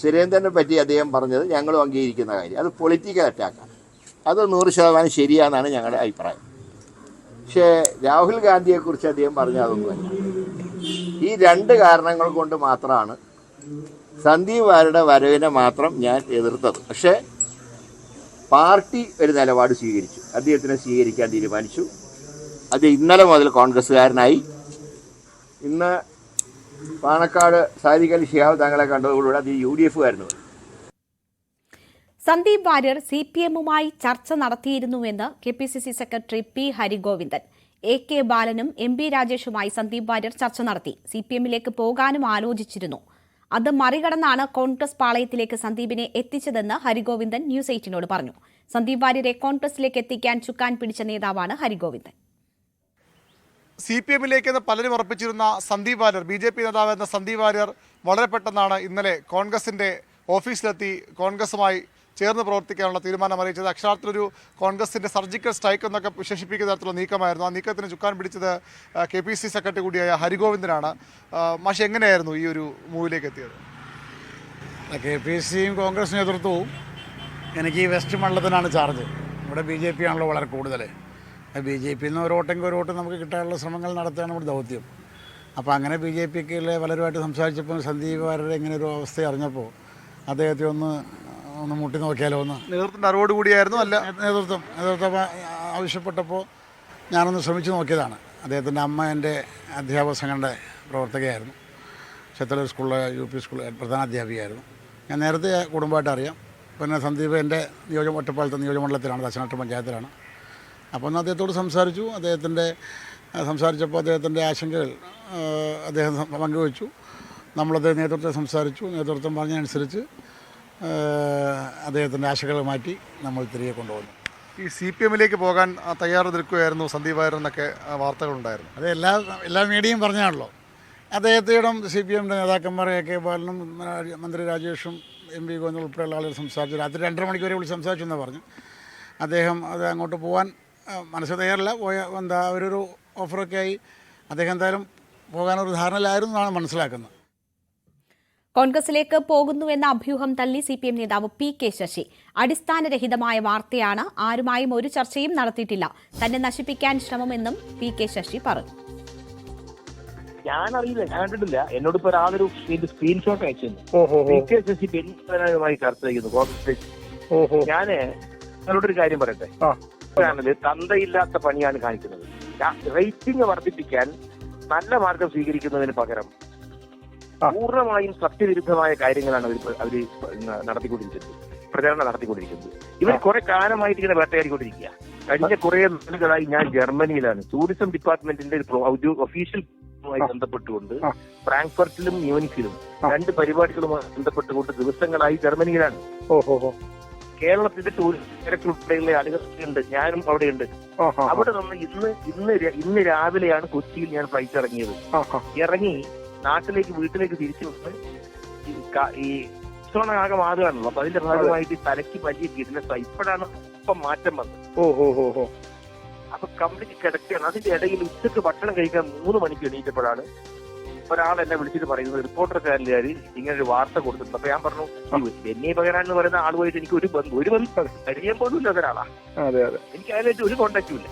സുരേന്ദ്രനെ പറ്റി അദ്ദേഹം പറഞ്ഞത് ഞങ്ങളും അംഗീകരിക്കുന്ന കാര്യം. അത് പൊളിറ്റിക്കൽ അറ്റാക്കാണ് അത് നൂറ് ശതമാനം ശരിയാണെന്നാണ് ഞങ്ങളുടെ അഭിപ്രായം. പക്ഷേ രാഹുൽ ഗാന്ധിയെക്കുറിച്ച് അദ്ദേഹം പറഞ്ഞ അതൊന്നുമല്ല. ഈ രണ്ട് കാരണങ്ങൾ കൊണ്ട് മാത്രമാണ് സന്ദീപ് വാര്യരുടെ വരവിനെ മാത്രം ഞാൻ എതിർത്തത്. പക്ഷേ പാർട്ടി ഒരു നിലപാട് സ്വീകരിച്ചു. അദ്ദേഹത്തിനെ സ്വീകരിക്കാൻ തീരുമാനിച്ചു. അത് ഇന്നലെ മുതൽ കോൺഗ്രസ്സുകാരനായി. ഇന്ന് പാണക്കാട് സാദിഖ് അലി ഷിഹാബ് തങ്ങളെ കണ്ടതോടുകൂടി അത് യു ഡി എഫുകാരനു സന്ദീപ് വാര്യർ സി പി എമ്മുമായി ചർച്ച നടത്തിയിരുന്നുവെന്ന് K P C C secretary P Harigovindan A K ബാലനും എം പി രാജേഷുമായി സന്ദീപ് വാര്യർ ചർച്ച നടത്തി. സി പി എമ്മിലേക്ക് പോകാനും ആലോചിച്ചിരുന്നു. അത് മറികടന്നാണ് കോൺഗ്രസ് പാളയത്തിലേക്ക് സന്ദീപിനെ എത്തിച്ചതെന്ന് ഹരിഗോവിന്ദൻ ന്യൂസ് എയ്റ്റിനോട് പറഞ്ഞു. സന്ദീപ് വാര്യരെ കോൺഗ്രസിലേക്ക് എത്തിക്കാൻ ചുക്കാൻ പിടിച്ച നേതാവാണ് ഹരിഗോവിന്ദൻ. സി പി എമ്മിലേക്ക് പലരും ഉറപ്പിച്ചിരുന്ന Sandeep Warrier B J P നേതാവ് എന്ന സന്ദീപ് വാര്യർ വളരെ പെട്ടെന്നാണ് ഇന്നലെ കോൺഗ്രസിന്റെ ഓഫീസിലെത്തി കോൺഗ്രസുമായി ചേർന്ന് പ്രവർത്തിക്കാനുള്ള തീരുമാനം അറിയിച്ചത്. അക്ഷരാർത്ഥത്തിലൊരു കോൺഗ്രസിന്റെ സർജിക്കൽ സ്ട്രൈക്ക് എന്നൊക്കെ വിശേഷിപ്പിക്കുന്ന തരത്തിലുള്ള നീക്കമായിരുന്നു. ആ നീക്കത്തിന് ചുക്കാൻ പിടിച്ചത് കെ പി സി സെക്രട്ടറി കൂടിയായ ഹരിഗോവിന്ദനാണ്. മാഷി എങ്ങനെയായിരുന്നു ഈ ഒരു മൂവിലേക്ക് എത്തിയത്? കെ പി സിയും കോൺഗ്രസ് നേതൃത്വവും എനിക്ക് ഈ വെസ്റ്റ് മണ്ഡലത്തിനാണ് ചാർജ്. ഇവിടെ ബി ജെ പി ആണല്ലോ വളരെ കൂടുതൽ ബി ജെ പിയിൽ നിന്ന് ഒരു വോട്ടെങ്കിൽ ഒരു വോട്ട് നമുക്ക് കിട്ടാനുള്ള ശ്രമങ്ങൾ നടത്തുകയാണ് നമ്മുടെ ദൗത്യം. അപ്പോൾ അങ്ങനെ ബി ജെ പിക്ക് പലരുമായിട്ട് സംസാരിച്ചപ്പോൾ സന്ദീപ് വാര്യരുടെ ഇങ്ങനെ ഒരു അവസ്ഥ അറിഞ്ഞപ്പോൾ അദ്ദേഹത്തെ ഒന്ന് ഒന്ന് മുട്ടി നോക്കിയാലോ ഒന്ന്. നേതൃത്വത്തിന്റെ അറിവോട് കൂടിയായിരുന്നു അല്ല? നേതൃത്വം നേതൃത്വം ആവശ്യപ്പെട്ടപ്പോൾ ഞാനൊന്ന് ശ്രമിച്ചു നോക്കിയതാണ്. അദ്ദേഹത്തിന്റെ അമ്മ എന്റെ അധ്യാപക സംഘടന പ്രവർത്തകയായിരുന്നു. ചെത്തലൂർ സ്കൂളിലെ യു പി സ്കൂൾ പ്രധാന അധ്യാപികയായിരുന്നു. ഞാൻ നേരത്തെ കുടുംബമായിട്ട് അറിയാം. പിന്നെ സന്ദീപ് എന്റെ നിയോജക ഒറ്റപ്പാലത്തെ നിയോജകമണ്ഡലത്തിലാണ് ദശനട്ട് പഞ്ചായത്തിലാണ്. അപ്പോൾ ഒന്ന് അദ്ദേഹത്തോട് സംസാരിച്ചു. അദ്ദേഹത്തിന്റെ സംസാരിച്ചപ്പോൾ അദ്ദേഹത്തിന്റെ ആശങ്കകൾ അദ്ദേഹം പങ്കുവച്ചു. നമ്മളത് നേതൃത്വം സംസാരിച്ചു. നേതൃത്വം പറഞ്ഞതനുസരിച്ച് അദ്ദേഹത്തിന്റെ ആശകൾ മാറ്റി നമ്മൾ തിരികെ കൊണ്ടുപോകുന്നു. ഈ സി പി എമ്മിലേക്ക് പോകാൻ തയ്യാറ് നിൽക്കുകയായിരുന്നു സന്ദീപ് വാര്യർ എന്നൊക്കെ വാർത്തകളുണ്ടായിരുന്നു. അത് എല്ലാ എല്ലാ മീഡിയയും പറഞ്ഞാണല്ലോ. അദ്ദേഹത്തോടും സി പി എമ്മിന്റെ നേതാക്കന്മാർ എ കെ ബാലനും മന്ത്രി രാജേഷും എം പി ഗോവിന്ദൻ ഉൾപ്പെടെയുള്ള ആളുകൾ സംസാരിച്ചു. രാത്രി രണ്ടര മണിക്കൂർ വരെ വിളിച്ച് സംസാരിച്ചു എന്നാണ് പറഞ്ഞു. അദ്ദേഹം അത് അങ്ങോട്ട് പോകാൻ മനസ്സ് തയ്യാറല്ല. പോയ എന്താ അവരൊരു ഓഫറൊക്കെ ആയി. അദ്ദേഹം എന്തായാലും പോകാനൊരു ധാരണയിലായിരുന്നു എന്നാണ് മനസ്സിലാക്കുന്നത്. കോൺഗ്രസിലേക്ക് പോകുന്നുവെന്ന അഭ്യൂഹം തള്ളി സി പി എം നേതാവ് പി കെ ശശി. അടിസ്ഥാനരഹിതമായ വാർത്തയാണ് ആരുമായും ഒരു ചർച്ചയും നടത്തിയിട്ടില്ല. തന്നെ നശിപ്പിക്കാൻ ശ്രമമെന്നും പി കെ ശശി പറഞ്ഞു. ഞാനറിയില്ല ഞാൻ കണ്ടിട്ടില്ല. എന്നോട് ഇപ്പൊ ഒരാളൊരു സ്ക്രീൻഷോട്ട് അയച്ചു പി കെ ശശി ബെഞ്ചുമായി ചർച്ച ചെയ്യുന്നു കോൺഗ്രസ്. ഞാൻ നിങ്ങളോടൊരു കാര്യം പറയട്ടെ? തന്തയില്ലാത്ത പണിയാണ് കാണിക്കുന്നത്. റേറ്റിംഗ് വർദ്ധിപ്പിക്കാൻ നല്ല മാർഗം സ്വീകരിക്കുന്നതിന് പകരം പൂർണമായും സത്യവിരുദ്ധമായ കാര്യങ്ങളാണ് അവർ അവർ നടത്തിക്കൊണ്ടിരിക്കുന്നത്. പ്രചരണം നടത്തിക്കൊണ്ടിരിക്കുന്നത്. ഇവർ കുറെ കാലമായിട്ട് ഇങ്ങനെ വേട്ടയാടിക്കൊണ്ടിരിക്കുക. കഴിഞ്ഞ കുറെ നാളുകളായി ഞാൻ ജർമ്മനിയിലാണ്. ടൂറിസം ഡിപ്പാർട്ട്മെന്റിന്റെ ഒഫീഷ്യൽ മായി ബന്ധപ്പെട്ടുകൊണ്ട് ഫ്രാങ്ക്ഫർട്ടിലും മ്യൂണിക്കിലും രണ്ട് പരിപാടികളുമായി ബന്ധപ്പെട്ടുകൊണ്ട് ദിവസങ്ങളായി ജർമ്മനിയിലാണ്. കേരളത്തിന്റെ ടൂറിസ്റ്റ് ഡയറക്ടർ ഉൾപ്പെടെയുള്ള ആളുകൾ ഉണ്ട്. ഞാനും അവിടെയുണ്ട്. അവിടെ നിന്ന് ഇന്ന് ഇന്ന് ഇന്ന് രാവിലെയാണ് കൊച്ചിയിൽ ഞാൻ ഫ്ലൈറ്റ് ഇറങ്ങിയത്. ഇറങ്ങി നാട്ടിലേക്ക് വീട്ടിലേക്ക് തിരിച്ചു വന്ന് ഈ ക- ഈ ഭക്ഷണം മാറുകയാണല്ലോ അപ്പൊ അതിന്റെ ഭാഗമായിട്ട് തലയ്ക്ക് വലിയ ആയി ഇപ്പോഴാണ് ഇപ്പം മാറ്റം വന്നത്. അപ്പൊ കംപ്ലീറ്റ് കിടക്കുകയാണ്. അതിന്റെ ഇടയിൽ ഉച്ചയ്ക്ക് ഭക്ഷണം കഴിക്കാൻ മൂന്ന് മണിക്ക് എണീറ്റപ്പോഴാണ് ഒരാൾ എന്നെ വിളിച്ചിട്ട് പറയുന്നത്. റിപ്പോർട്ടർ ചാനലുകാർ ഇങ്ങനെ ഒരു വാർത്ത കൊടുത്തിട്ടുണ്ട്. അപ്പൊ ഞാൻ പറഞ്ഞു ബെന്നി ബഗരാൻ എന്ന് പറയുന്ന ആളുമായിട്ട് എനിക്ക് ഒരു ബന്ധം ഒരു ബന്ധം കഴിയാൻ പോലും ഇല്ലാത്ത ഒരാളാ. എനിക്ക് അതിനായിട്ട് ഒരു കോണ്ടാക്റ്റും ഇല്ല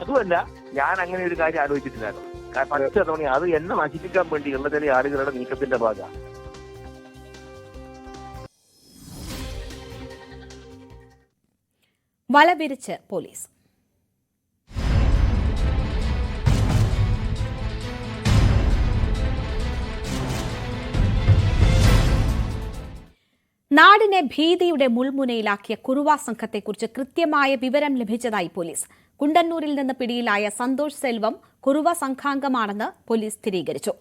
അതുമല്ല ഞാൻ അങ്ങനെ ഒരു കാര്യം ആലോചിച്ചിട്ടില്ലായിരുന്നു. പച്ച തവണ അത് എന്നെ നശിപ്പിക്കാൻ വേണ്ടിയുള്ള ചില ആളുകളുടെ നീക്കത്തിന്റെ ഭാഗമാണ് വലവിരിച്ച് പോലീസ്. നാടിനെ ഭീതിയുടെ മുൾമുനയിലാക്കിയ കുറുവ സംഘത്തെക്കുറിച്ച് കൃത്യമായ വിവരം ലഭിച്ചതായി പോലീസ്. കുണ്ടന്നൂരിൽ നിന്ന് പിടിയിലായ സന്തോഷ് സെൽവം കുറുവ സംഘാംഗമാണെന്ന് പോലീസ് സ്ഥിരീകരിച്ചു.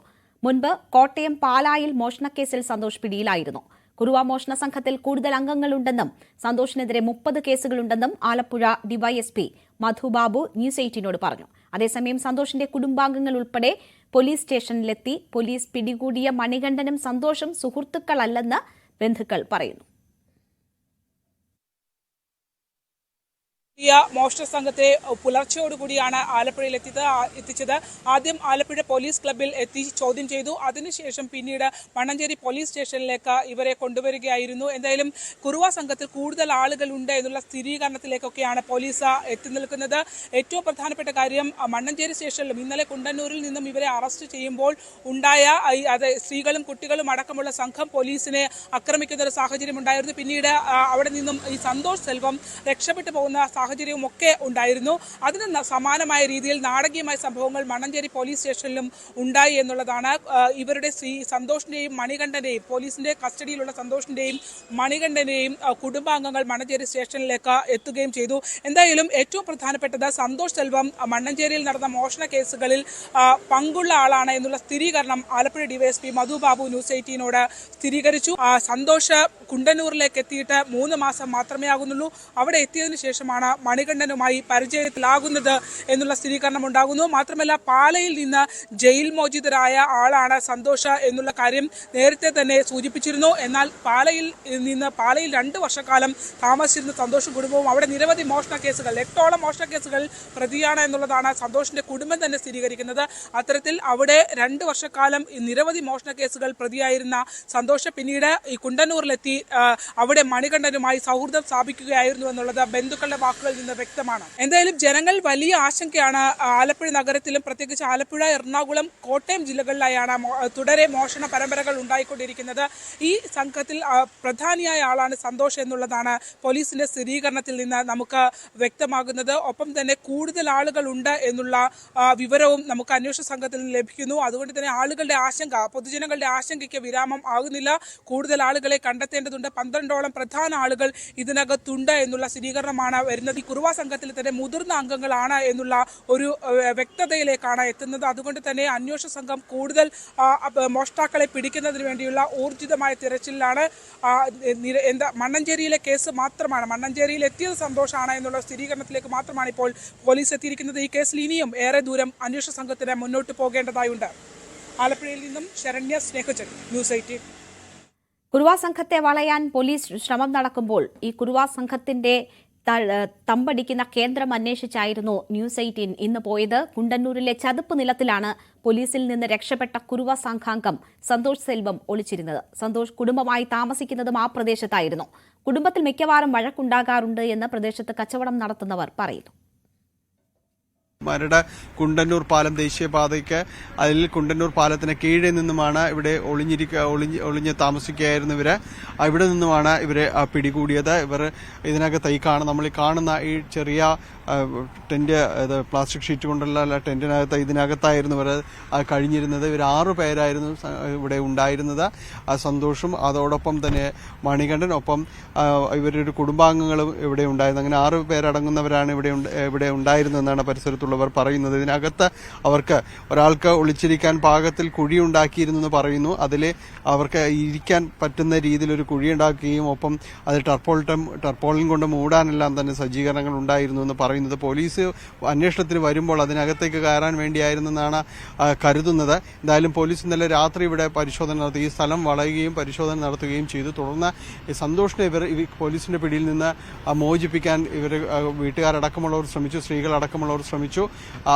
മുൻപ് കോട്ടയം പാലായിൽ മോഷണക്കേസിൽ സന്തോഷ് പിടിയിലായിരുന്നു. കുറുവ മോഷണ സംഘത്തിൽ കൂടുതൽ അംഗങ്ങളുണ്ടെന്നും സന്തോഷിനെതിരെ മുപ്പത് കേസുകളുണ്ടെന്നും ആലപ്പുഴ ഡിവൈഎസ്പി മധുബാബു ന്യൂസ് എയ്റ്റീനോട് പറഞ്ഞു. അതേസമയം സന്തോഷിന്റെ കുടുംബാംഗങ്ങൾ ഉൾപ്പെടെ പോലീസ് സ്റ്റേഷനിലെത്തി. പോലീസ് പിടികൂടിയ മണികണ്ഠനും സന്തോഷും സുഹൃത്തുക്കളല്ലെന്ന് ബന്ധുക്കൾ പറയുന്നു. ഈ മോഷണ സംഘത്തെ പുലർച്ചയോടുകൂടിയാണ് ആലപ്പുഴയിൽ എത്തിയത്. എത്തിച്ചത്. ആദ്യം ആലപ്പുഴ പോലീസ് ക്ലബിൽ എത്തി ചോദ്യം ചെയ്തു. അതിനുശേഷം പിന്നീട് മണ്ണഞ്ചേരി പോലീസ് സ്റ്റേഷനിലേക്ക് ഇവരെ കൊണ്ടുവരികയായിരുന്നു. എന്തായാലും കുറുവ സംഘത്തിൽ കൂടുതൽ ആളുകൾ ഉണ്ട് എന്നുള്ള സ്ഥിരീകരണത്തിലേക്കൊക്കെയാണ് പോലീസ് എത്തി നിൽക്കുന്നത്. ഏറ്റവും പ്രധാനപ്പെട്ട കാര്യം മണ്ണഞ്ചേരി സ്റ്റേഷനിലും ഇന്നലെ കുണ്ടന്നൂരിൽ നിന്നും ഇവരെ അറസ്റ്റ് ചെയ്യുമ്പോൾ ഉണ്ടായ അത് സ്ത്രീകളും കുട്ടികളും അടക്കമുള്ള സംഘം പോലീസിനെ ആക്രമിക്കുന്ന ഒരു സാഹചര്യം ഉണ്ടായിരുന്നു. പിന്നീട് അവിടെ നിന്നും ഈ സന്തോഷ് സെൽവം രക്ഷപ്പെട്ടു പോകുന്ന സാഹചര്യവും ഒക്കെ ഉണ്ടായിരുന്നു. അതിന് സമാനമായ രീതിയിൽ നാടകീയമായ സംഭവങ്ങൾ മണ്ണഞ്ചേരി പോലീസ് സ്റ്റേഷനിലും ഉണ്ടായി എന്നുള്ളതാണ്. ഇവരുടെ ശ്രീ സന്തോഷിന്റെയും മണികണ്ഠന്റെയും പോലീസിന്റെ കസ്റ്റഡിയിലുള്ള സന്തോഷിന്റെയും മണികണ്ഠന്റെയും കുടുംബാംഗങ്ങൾ മണ്ണഞ്ചേരി സ്റ്റേഷനിലേക്ക് എത്തുകയും ചെയ്തു. എന്തായാലും ഏറ്റവും പ്രധാനപ്പെട്ടത് സന്തോഷ് സെൽവം മണ്ണഞ്ചേരിയിൽ നടന്ന മോഷണ കേസുകളിൽ പങ്കുള്ള ആളാണ് എന്നുള്ള സ്ഥിരീകരണം ആലപ്പുഴ ഡിവൈഎസ്പി മധു ബാബു ന്യൂസ് എയ്റ്റീനോട് സ്ഥിരീകരിച്ചു. സന്തോഷ് കുണ്ടന്നൂരിലേക്ക് എത്തിയിട്ട് മൂന്ന് മാസം മാത്രമേ ആകുന്നുള്ളൂ. അവിടെ എത്തിയതിനു ശേഷമാണ് മണികണ്ഠനുമായി പരിചയത്തിലാകുന്നത് എന്നുള്ള സ്ഥിരീകരണം ഉണ്ടാകുന്നു. മാത്രമല്ല പാലയിൽ നിന്ന് ജയിൽ മോചിതരായ ആളാണ് സന്തോഷ എന്നുള്ള കാര്യം നേരത്തെ തന്നെ സൂചിപ്പിച്ചിരുന്നു. എന്നാൽ പാലയിൽ നിന്ന് പാലയിൽ രണ്ട് വർഷക്കാലം താമസിച്ചിരുന്ന സന്തോഷ കുടുംബവും അവിടെ നിരവധി മോഷണ കേസുകൾ എട്ടോളം മോഷണ കേസുകൾ പ്രതിയാണ് എന്നുള്ളതാണ് സന്തോഷിന്റെ കുടുംബം തന്നെ സ്ഥിരീകരിക്കുന്നത്. അത്തരത്തിൽ അവിടെ രണ്ട് വർഷക്കാലം നിരവധി മോഷണ കേസുകൾ പ്രതിയായിരുന്ന സന്തോഷ പിന്നീട് ഈ കുണ്ടന്നൂരിലെത്തി അവിടെ മണികണ്ഠനുമായി സൗഹൃദം സ്ഥാപിക്കുകയായിരുന്നു എന്നുള്ളത് ബന്ധുക്കളുടെ വാക്കുകളിൽ നിന്ന് വ്യക്തമാണ്. എന്തായാലും ജനങ്ങൾ വലിയ ആശങ്കയാണ്. ആലപ്പുഴ നഗരത്തിലും പ്രത്യേകിച്ച് ആലപ്പുഴ എറണാകുളം കോട്ടയം ജില്ലകളിലായാണ് തുടരെ മോഷണ പരമ്പരകൾ ഉണ്ടായിക്കൊണ്ടിരിക്കുന്നത്. ഈ സംഘത്തിൽ പ്രധാനിയായ ആളാണ് സന്തോഷ് എന്നുള്ളതാണ് പോലീസിന്റെ സ്ഥിരീകരണത്തിൽ നിന്ന് നമുക്ക് വ്യക്തമാകുന്നത്. ഒപ്പം തന്നെ കൂടുതൽ ആളുകൾ ഉണ്ട് എന്നുള്ള വിവരവും നമുക്ക് അന്വേഷണ സംഘത്തിൽ നിന്ന് ലഭിക്കുന്നു. അതുകൊണ്ട് തന്നെ ആളുകളുടെ ആശങ്ക പൊതുജനങ്ങളുടെ ആശങ്കയ്ക്ക് വിരാമം ആകുന്നില്ല. കൂടുതൽ ആളുകളെ കണ്ടെത്തേണ്ടതുണ്ട്. പന്ത്രണ്ടോളം പ്രധാന ആളുകൾ ഇതിനകത്തുണ്ട് എന്നുള്ള സ്ഥിരീകരണമാണ് വരുന്നത്. ഈ കുറുവ സംഘത്തിൽ തന്നെ മുതിർന്ന അംഗങ്ങളാണ് എന്നുള്ള ഒരു വ്യക്തതയിലേക്കാണ് എത്തുന്നത്. അതുകൊണ്ട് തന്നെ അന്വേഷണ സംഘം കൂടുതൽ മോഷ്ടാക്കളെ പിടിക്കുന്നതിന് വേണ്ടിയുള്ള ഊർജിതമായ തിരച്ചിലാണ് എന്താ മണ്ണഞ്ചേരിയിലെ കേസ് മാത്രമാണ്. മണ്ണഞ്ചേരിയിൽ എത്തിയത് സന്തോഷമാണ് എന്നുള്ള സ്ഥിരീകരണത്തിലേക്ക് മാത്രമാണ് ഇപ്പോൾ പോലീസ് എത്തിയിരിക്കുന്നത്. ഈ കേസിൽ ഇനിയും ഏറെ ദൂരം അന്വേഷണ സംഘത്തിന് മുന്നോട്ട് പോകേണ്ടതായുണ്ട്. ആലപ്പുഴയിൽ നിന്നും ശരണ്യ സ്നേഹജൻ ന്യൂസ് എയ്റ്റീൻ. കുറുവാ സംഘത്തെ വളയാൻ പോലീസ് ശ്രമം നടക്കുമ്പോൾ ഈ കുറുവാ സംഘത്തിന്റെ തമ്പടിക്കുന്ന കേന്ദ്രം അന്വേഷിച്ചായിരുന്നു ന്യൂസ് എയ്റ്റീൻ ഇന്ന് പോയത്. കുണ്ടന്നൂരിലെ ചതുപ്പ് നിലത്തിലാണ് പോലീസിൽ നിന്ന് രക്ഷപ്പെട്ട കുറുവ സംഘാംഗം സന്തോഷ് സെൽവം ഒളിച്ചിരുന്നത്. സന്തോഷ് കുടുംബമായി താമസിക്കുന്നതും ആ പ്രദേശത്തായിരുന്നു. കുടുംബത്തിൽ മിക്കവാറും വഴക്കുണ്ടാകാറുണ്ട് എന്ന് പ്രദേശത്ത് കച്ചവടം നടത്തുന്നവർ പറയുന്നു. മരട് കുണ്ടന്നൂർ പാലം ദേശീയപാതയ്ക്ക് അതിൽ കുണ്ടന്നൂർ പാലത്തിന് കീഴിൽ നിന്നുമാണ് ഇവിടെ ഒളിഞ്ഞിരിക്ക ഒളിഞ്ഞ് ഒളിഞ്ഞ് താമസിക്കുകയായിരുന്നു ഇവർ. ഇവിടെ നിന്നുമാണ് ഇവരെ പിടികൂടിയത്. ഇവർ ഇതിനകത്ത് ഈ കാണുന്ന നമ്മൾ കാണുന്ന ഈ ചെറിയ ആ, അത് പ്ലാസ്റ്റിക് ഷീറ്റ് കൊണ്ടുള്ള ടെന്റിനകത്ത് ഇതിനകത്തായിരുന്നു ഇവർ കഴിഞ്ഞിരുന്നത്. ഇവർ ആറു പേരായിരുന്നു ഇവിടെ ഉണ്ടായിരുന്നത്. ആ സന്തോഷും അതോടൊപ്പം തന്നെ മണികണ്ഠൻ ഒപ്പം ഇവരുടെ കുടുംബാംഗങ്ങളും ഇവിടെ ഉണ്ടായിരുന്നു. അങ്ങനെ ആറ് പേരടങ്ങുന്നവരാണ് ഇവിടെ ഇവിടെ ഉണ്ടായിരുന്നതെന്നാണ് പരിസരത്തുള്ളവർ പറയുന്നത്. ഇതിനകത്ത് അവർക്ക് ഒരാൾക്ക് ഒളിച്ചിരിക്കാൻ പാകത്തിൽ കുഴി ഉണ്ടാക്കിയിരുന്നു എന്ന് പറയുന്നു. അതിൽ അവർക്ക് ഇരിക്കാൻ പറ്റുന്ന രീതിയിൽ ഒരു കുഴി ഉണ്ടാക്കുകയും ഒപ്പം അത് ടർപ്പോൾട്ടം ടർപ്പോളിൻ കൊണ്ട് മൂടാനെല്ലാം തന്നെ സജ്ജീകരണങ്ങൾ ഉണ്ടായിരുന്നു എന്ന് പറയുന്നത്. പോലീസ് അന്വേഷണത്തിന് വരുമ്പോൾ അതിനകത്തേക്ക് കയറാൻ വേണ്ടിയായിരുന്നെന്നാണ് കരുതുന്നത്. എന്തായാലും പോലീസ് ഇന്നലെ രാത്രി ഇവിടെ പരിശോധന നടത്തി. ഈ സ്ഥലം വളയുകയും പരിശോധന നടത്തുകയും ചെയ്തു. തുടർന്ന് സന്തോഷിനെ ഇവർ പോലീസിന്റെ പിടിയിൽ നിന്ന് മോചിപ്പിക്കാൻ ഇവർ വീട്ടുകാരടക്കമുള്ളവർ ശ്രമിച്ചു സ്ത്രീകളടക്കമുള്ളവർ ശ്രമിച്ചു.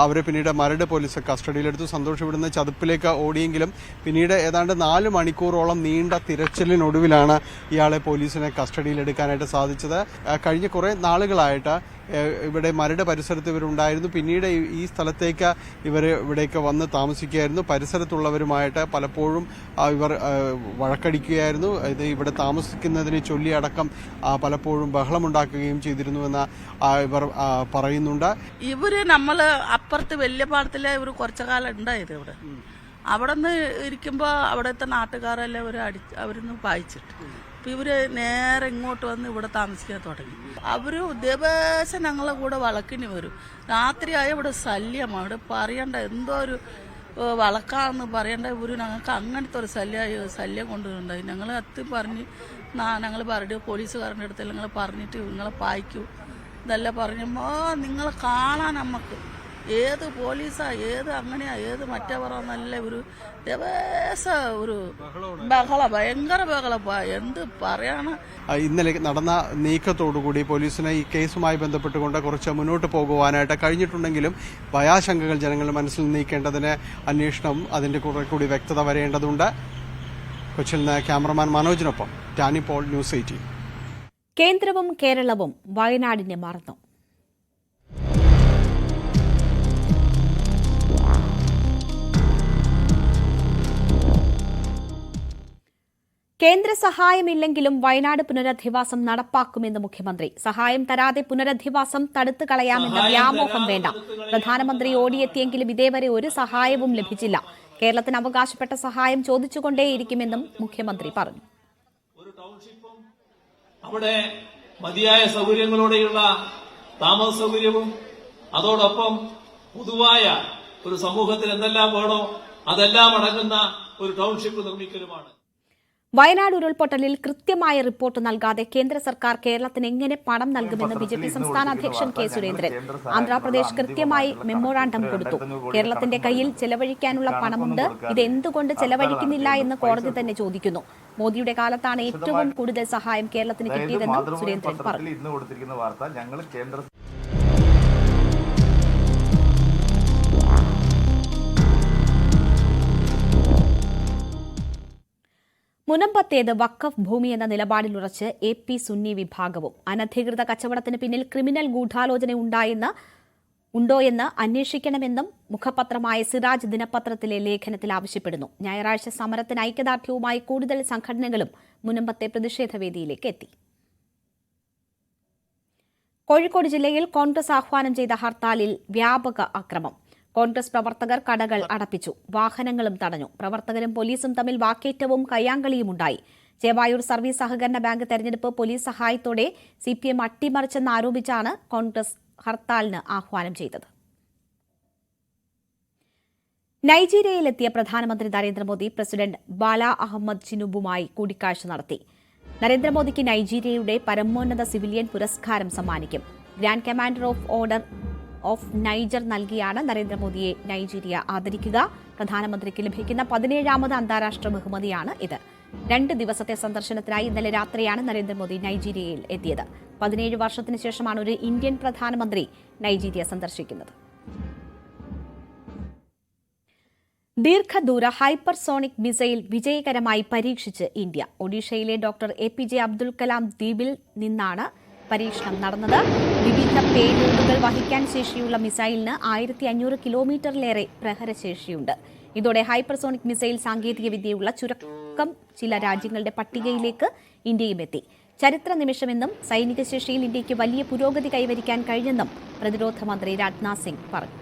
അവരെ പിന്നീട് മരട് പോലീസ് കസ്റ്റഡിയിലെടുത്തു. സന്തോഷ് ഇവിടുന്ന് ചതുപ്പിലേക്ക് ഓടിയെങ്കിലും പിന്നീട് ഏതാണ്ട് നാല് മണിക്കൂറോളം നീണ്ട തിരച്ചിലിനൊടുവിലാണ് ഇയാളെ പോലീസിനെ കസ്റ്റഡിയിലെടുക്കാനായിട്ട് സാധിച്ചത്. കഴിഞ്ഞ കുറേ നാളുകളായിട്ട് ഇവിടെ മരട് പരിസരത്ത് ഇവരുണ്ടായിരുന്നു. പിന്നീട് ഈ- സ്ഥലത്തേക്ക് ഇവർ ഇവിടേക്ക് വന്ന് താമസിക്കുകയായിരുന്നു. പരിസരത്തുള്ളവരുമായിട്ട് പലപ്പോഴും ഇവർ വഴക്കടിക്കുകയായിരുന്നു. ഇത് ഇവിടെ താമസിക്കുന്നതിനെ ചൊല്ലി അടക്കം പലപ്പോഴും ബഹളമുണ്ടാക്കുകയും ചെയ്തിരുന്നുവെന്ന് ഇവർ പറയുന്നുണ്ട്. ഇവർ നമ്മൾ അപ്പുറത്ത് വലിയ പാടത്തിലെ ഇവർ കുറച്ചു കാലം ഉണ്ടായത് ഇവിടെ. അവിടെ നിന്ന് ഇരിക്കുമ്പോൾ അവിടുത്തെ നാട്ടുകാരെല്ലാം അവർ അടി അവരൊന്ന് വായിച്ചിട്ട്. അപ്പൊ ഇവർ നേരെ ഇങ്ങോട്ട് വന്ന് ഇവിടെ താമസിക്കാൻ തുടങ്ങി. അവർ ദിവസം ഞങ്ങളെ കൂടെ വളക്കിന് വരും. രാത്രിയായ ഇവിടെ ശല്യമാണ്. ഇവിടെ പറയണ്ട എന്തോ ഒരു വളക്കാന്ന് പറയണ്ട. ഇവർ ഞങ്ങൾക്ക് അങ്ങനത്തെ ഒരു ശല്യ ശല്യം കൊണ്ടുവരുന്നുണ്ടായി ഞങ്ങൾ അത്തി പറഞ്ഞ് ഞങ്ങൾ പറഞ്ഞു പോലീസുകാരന്റെ അടുത്ത് ഞങ്ങൾ പറഞ്ഞിട്ട് നിങ്ങളെ പായിക്കൂ. ഇതെല്ലാം പറഞ്ഞു നിങ്ങളെ കാണാൻ നമുക്ക് ഏത് പോലീസാ ഏത് അങ്ങനെയാ ഏത് മറ്റവറോ നല്ല ഒരു ദിവസ ഒരു ബഹള ഭയങ്കര ബഹളപ്പാ. എന്ത് പറയാണ്? ഇന്നലെ നടന്ന നീക്കത്തോടുകൂടി പോലീസിന് ഈ കേസുമായി ബന്ധപ്പെട്ടുകൊണ്ട് കുറച്ച് മുന്നോട്ട് പോകുവാനായിട്ട് കഴിഞ്ഞിട്ടുണ്ടെങ്കിലും ഭയാശങ്കകൾ ജനങ്ങളുടെ മനസ്സിൽ നീക്കേണ്ടതിന് അന്വേഷണം അതിന്റെ കുറെ കൂടി വ്യക്തത വരേണ്ടതുണ്ട്. കൊച്ചിയിൽ നിന്ന് ക്യാമറമാൻ മനോജിനൊപ്പം ടാനി പോൾ ന്യൂസ് എയ്റ്റീൻ. കേന്ദ്രവും കേരളവും വയനാടിനെ മറന്നു. കേന്ദ്ര സഹായമില്ലെങ്കിലും വയനാട് പുനരധിവാസം നടപ്പാക്കുമെന്ന് മുഖ്യമന്ത്രി. സഹായം തരാതെ പുനരധിവാസം തടുത്തു കളയാമെന്ന വ്യാമോഹം വേണ്ട. പ്രധാനമന്ത്രി ഓടിയെത്തിയെങ്കിലും ഇതേവരെ ഒരു സഹായവും ലഭിച്ചില്ല. കേരളത്തിന് അവകാശപ്പെട്ട സഹായം ചോദിച്ചുകൊണ്ടേയിരിക്കുമെന്നും മുഖ്യമന്ത്രി പറഞ്ഞു. അവിടെ മതിയായ സൗകര്യങ്ങളോടെയുള്ള താമസ സൗകര്യവും അതോടൊപ്പം പൊതുവായ ഒരു സമൂഹത്തിൽ എന്തെല്ലാം വേണോ അതെല്ലാം അടങ്ങുന്ന ഒരു ടൗൺഷിപ്പ് നിർമ്മിക്കലുമാണ്. വയനാട് ഉരുൾപൊട്ടലിൽ കൃത്യമായ റിപ്പോർട്ട് നൽകാതെ കേന്ദ്ര സർക്കാർ കേരളത്തിന് എങ്ങനെ പണം നൽകുമെന്ന് ബി ജെ പി സംസ്ഥാന അധ്യക്ഷൻ കെ സുരേന്ദ്രൻ ആന്ധ്രാപ്രദേശ് കൃത്യമായി മെമ്മോറാണ്ടം കൊടുത്തു. കേരളത്തിന്റെ കയ്യിൽ ചെലവഴിക്കാനുള്ള പണമുണ്ട്. ഇത് എന്തുകൊണ്ട് ചെലവഴിക്കുന്നില്ല എന്ന് കോടതി തന്നെ ചോദിക്കുന്നു. മോദിയുടെ കാലത്താണ് ഏറ്റവും കൂടുതൽ സഹായം കേരളത്തിന് കിട്ടിയതെന്നും സുരേന്ദ്രൻ പറഞ്ഞു. മുനമ്പത്തേത് വഖഫ് ഭൂമി എന്ന നിലപാടിലുറച്ച് എ പി സുന്നി വിഭാഗവും അനധികൃത കച്ചവടത്തിന് പിന്നിൽ ക്രിമിനൽ ഗൂഢാലോചന ഉണ്ടായെന്ന് ഉണ്ടോയെന്ന് അന്വേഷിക്കണമെന്നും മുഖപത്രമായ സിറാജ് ദിനപത്രത്തിലെ ലേഖനത്തിൽ ആവശ്യപ്പെടുന്നു. ഞായറാഴ്ച സമരത്തിന് ഐക്യദാർഢ്യവുമായി കൂടുതൽ സംഘടനകളും മുനമ്പത്തെ പ്രതിഷേധവേദിയിലേക്ക് എത്തി. കോഴിക്കോട് ജില്ലയിൽ കോൺഗ്രസ് ആഹ്വാനം ചെയ്ത ഹർത്താലിൽ വ്യാപക അക്രമം. കോൺഗ്രസ് പ്രവർത്തകർ കടകൾ അടപ്പിച്ചു. വാഹനങ്ങളും തടഞ്ഞു. പ്രവർത്തകരും പോലീസും തമ്മിൽ വാക്കേറ്റവും കയ്യാങ്കളിയുമുണ്ടായി. ചേവായൂർ സർവീസ് സഹകരണ ബാങ്ക് തെരഞ്ഞെടുപ്പ് പോലീസ് സഹായത്തോടെ സിപിഎം അട്ടിമറിച്ചെന്ന് ആരോപിച്ചാണ് കോൺഗ്രസ് ഹർത്താലിന് ആഹ്വാനം ചെയ്തത്. നൈജീരിയയിലെത്തിയ പ്രധാനമന്ത്രി നരേന്ദ്രമോദി പ്രസിഡന്റ് ബാല അഹമ്മദ് ചിനുബുമായി കൂടിക്കാഴ്ച നടത്തി. നരേന്ദ്രമോദിക്ക് നൈജീരിയയുടെ പരമോന്നത സിവിലിയൻ പുരസ്കാരം സമ്മാനിക്കും. Grand commander of order of Niger നൽകിയാണ് നരേന്ദ്രമോദിയെ നൈജീരിയ ആദരിക്കുക. പ്രധാനമന്ത്രിക്ക് ലഭിക്കുന്ന പതിനേഴാമത് അന്താരാഷ്ട്ര ബഹുമതിയാണ് ഇത്. രണ്ട് ദിവസത്തെ സന്ദർശനത്തിനായി ഇന്നലെ രാത്രിയാണ് നരേന്ദ്രമോദി നൈജീരിയയിൽ എത്തിയത്. പതിനേഴ് വർഷത്തിന് ശേഷമാണ് ഒരു ഇന്ത്യൻ പ്രധാനമന്ത്രി നൈജീരിയ സന്ദർശിക്കുന്നത്. ദീർഘദൂര ഹൈപ്പർസോണിക് മിസൈൽ വിജയകരമായി പരീക്ഷിച്ച് ഇന്ത്യ. ഒഡീഷയിലെ doctor A P J Abdul Kalam ദ്വീപിൽ നിന്നാണ് പരീക്ഷണം നടന്നത്. വിവിധ പേലോഡുകൾ വഹിക്കാൻ ശേഷിയുള്ള മിസൈലിന് ആയിരത്തി അഞ്ഞൂറ് കിലോമീറ്ററിലേറെ പ്രഹരശേഷിയുണ്ട് ഇതോടെ ഹൈപ്പർസോണിക് മിസൈൽ സാങ്കേതികവിദ്യയുള്ള ചുരുക്കം ചില രാജ്യങ്ങളുടെ പട്ടികയിലേക്ക് ഇന്ത്യയും എത്തി. ചരിത്ര നിമിഷമെന്നും സൈനിക ശേഷിയിൽ ഇന്ത്യയ്ക്ക് വലിയ പുരോഗതി കൈവരിക്കാൻ കഴിഞ്ഞെന്നും പ്രതിരോധ മന്ത്രി രാജ്നാഥ് സിംഗ് പറഞ്ഞു.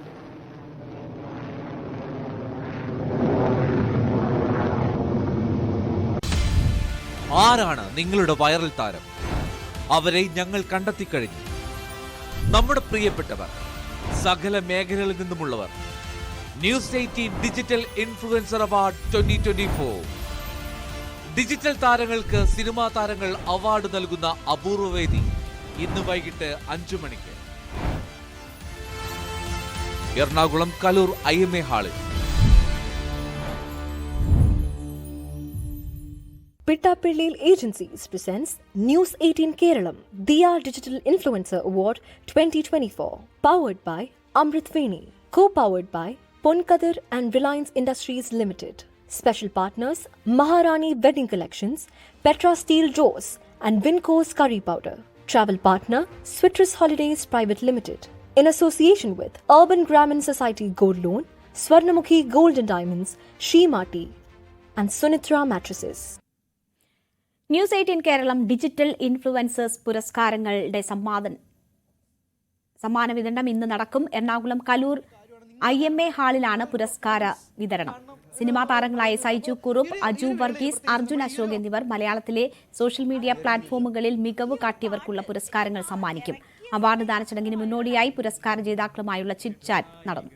ആരാണ് നിങ്ങളുടെ വൈറൽ താരം? അവരെ ഞങ്ങൾ കണ്ടെത്തിക്കഴിഞ്ഞു. നമ്മുടെ പ്രിയപ്പെട്ടവർ സകല മേഖലകളിൽ നിന്നുമുള്ളവർ news eighteen digital influencer award twenty twenty four digital താരങ്ങൾക്ക് സിനിമാ താരങ്ങൾ അവാർഡ് നൽകുന്ന അപൂർവവേദി ഇന്ന് വൈകിട്ട് അഞ്ചു മണിക്ക്. Ernakulam Kaloor I M A ഹാളിൽ. Pittapilil Agencies presents News 18 Keralam DR Digital Influencer Award 2024. Powered by Amritveeni, Co powered by Ponkadir and Reliance Industries Limited. Special partners Maharani Wedding Collections, Petra Steel Doors, and Vinco's Curry Powder. Travel partner Switrus Holidays Private Limited. In association with Urban Gramin Society Gold Loan, Swarnamukhi Golden Diamonds, Shimati, and Sunitra Mattresses. News eighteen Keralam digital influencers പുരസ്കാരങ്ങളുടെ സമ്മാനം സമ്മാന വിതരണം ഇന്ന് നടക്കും. Ernakulam Kaloor I M A ഹാളിലാണ് പുരസ്കാര വിതരണം. Cinema താരങ്ങളായ സൈജു കുറുപ്പ് അജു വർഗീസ് അർജുൻ അശോക് എന്നിവർ മലയാളത്തിലെ സോഷ്യൽ മീഡിയ പ്ലാറ്റ്ഫോമുകളിൽ മികവ് കാട്ടിയവർക്കുള്ള പുരസ്കാരങ്ങൾ സമ്മാനിക്കും. അവാർഡ് ദാന ചടങ്ങിന് മുന്നോടിയായി പുരസ്കാര ജേതാക്കളുമായുള്ള ചിറ്റ് ചാറ്റ് നടന്നു.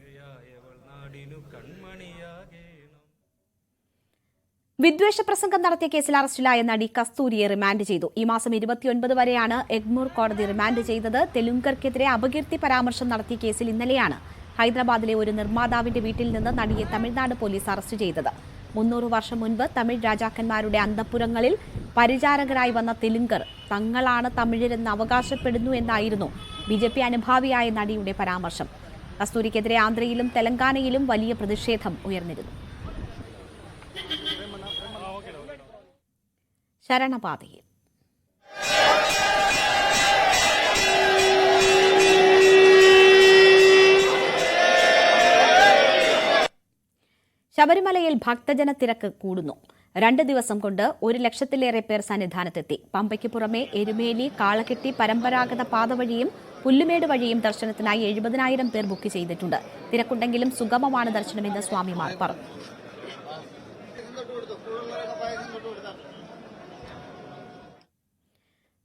വിദ്വേഷ പ്രസംഗം നടത്തിയ കേസിൽ അറസ്റ്റിലായ നടി കസ്തൂരിയെ റിമാൻഡ് ചെയ്തു. ഈ മാസം ഇരുപത്തിയൊൻപത് വരെയാണ് എഗ്മൂർ കോടതി റിമാൻഡ് ചെയ്തത്. തെലുങ്കർക്കെതിരെ അപകീർത്തി പരാമർശം നടത്തിയ കേസിൽ ഇന്നലെയാണ് ഹൈദരാബാദിലെ ഒരു നിർമ്മാതാവിന്റെ വീട്ടിൽ നിന്ന് നടിയെ തമിഴ്നാട് പോലീസ് അറസ്റ്റ് ചെയ്തത്. മുന്നൂറ് വർഷം മുൻപ് തമിഴ് രാജാക്കന്മാരുടെ അന്തപുരങ്ങളിൽ പരിചാരകരായി വന്ന തെലുങ്കർ തങ്ങളാണ് തമിഴരെന്ന് അവകാശപ്പെടുന്നു എന്നായിരുന്നു ബി ജെ പി അനുഭാവിയായ നടിയുടെ പരാമർശം. കസ്തൂരിക്കെതിരെ ആന്ധ്രയിലും തെലങ്കാനയിലും വലിയ പ്രതിഷേധം ഉയർന്നിരുന്നു. ശരണപാതയിൽ. ശബരിമലയിൽ ഭക്തജന തിരക്ക് കൂടുന്നു. രണ്ട് ദിവസം കൊണ്ട് ഒരു ലക്ഷത്തിലേറെ പേർ സന്നിധാനത്തെത്തി. പമ്പയ്ക്ക് പുറമെ എരുമേലി കാളക്കെട്ടി പരമ്പരാഗത പാത വഴിയും പുല്ലുമേട് വഴിയും ദർശനത്തിനായി എഴുപതിനായിരം പേർ ബുക്ക് ചെയ്തിട്ടുണ്ട്. തിരക്കുണ്ടെങ്കിലും സുഗമമാണ് ദർശനമെന്ന് സ്വാമിമാർ പറഞ്ഞു.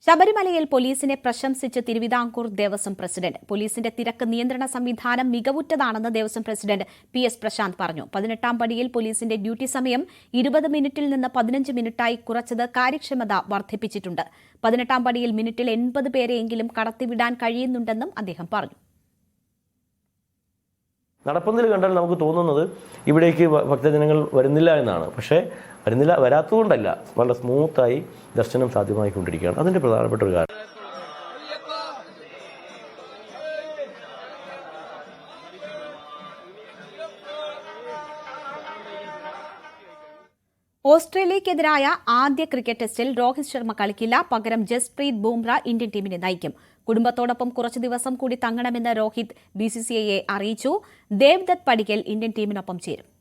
ശബരിമലയിൽ പോലീസിനെ പ്രശംസിച്ച് തിരുവിതാംകൂർ ദേവസ്വം പ്രസിഡന്റ്. പോലീസിന്റെ തിരക്ക് നിയന്ത്രണ സംവിധാനം മികവുറ്റതാണെന്ന് Devaswom president P S Prashanth പറഞ്ഞു. പതിനെട്ടാം പടിയിൽ പോലീസിന്റെ ഡ്യൂട്ടി സമയം ഇരുപത് മിനിറ്റിൽ നിന്ന് പതിനഞ്ച് മിനിറ്റായി കുറച്ചത് കാര്യക്ഷമത വർദ്ധിപ്പിച്ചിട്ടുണ്ട്. പതിനെട്ടാം പടിയിൽ മിനിറ്റിൽ എൺപത് പേരെയെങ്കിലും കടത്തിവിടാൻ കഴിയുന്നുണ്ടെന്നും അദ്ദേഹം പറഞ്ഞു. നടപ്പന്തൽ കണ്ടാൽ നമുക്ക് തോന്നുന്നത് ഇവിടേക്ക് ഭക്തജനങ്ങൾ വരുന്നില്ല എന്നാണ്. പക്ഷേ വരുന്നില്ല വരാത്തതുകൊണ്ടല്ല വളരെ സ്മൂത്തായി ദർശനം സാധ്യമായിക്കൊണ്ടിരിക്കുകയാണ്. അതിന്റെ പ്രധാനപ്പെട്ട ഒരു കാരണം ഓസ്ട്രേലിയക്കെതിരായ ആദ്യ ക്രിക്കറ്റ് ടെസ്റ്റിൽ രോഹിത് ശർമ്മ കളിക്കില്ല. പകരം ജസ്പ്രീത് ബുംറ ഇന്ത്യൻ ടീമിനെ നയിക്കും. കുടുംബത്തോടൊപ്പം കുറച്ചു ദിവസം കൂടി തങ്ങണമെന്ന് രോഹിത് ബിസിസിഐയെ അറിയിച്ചു. ദേവ്ദത്ത് പടിക്കൽ ഇന്ത്യൻ ടീമിനൊപ്പം ചേരും.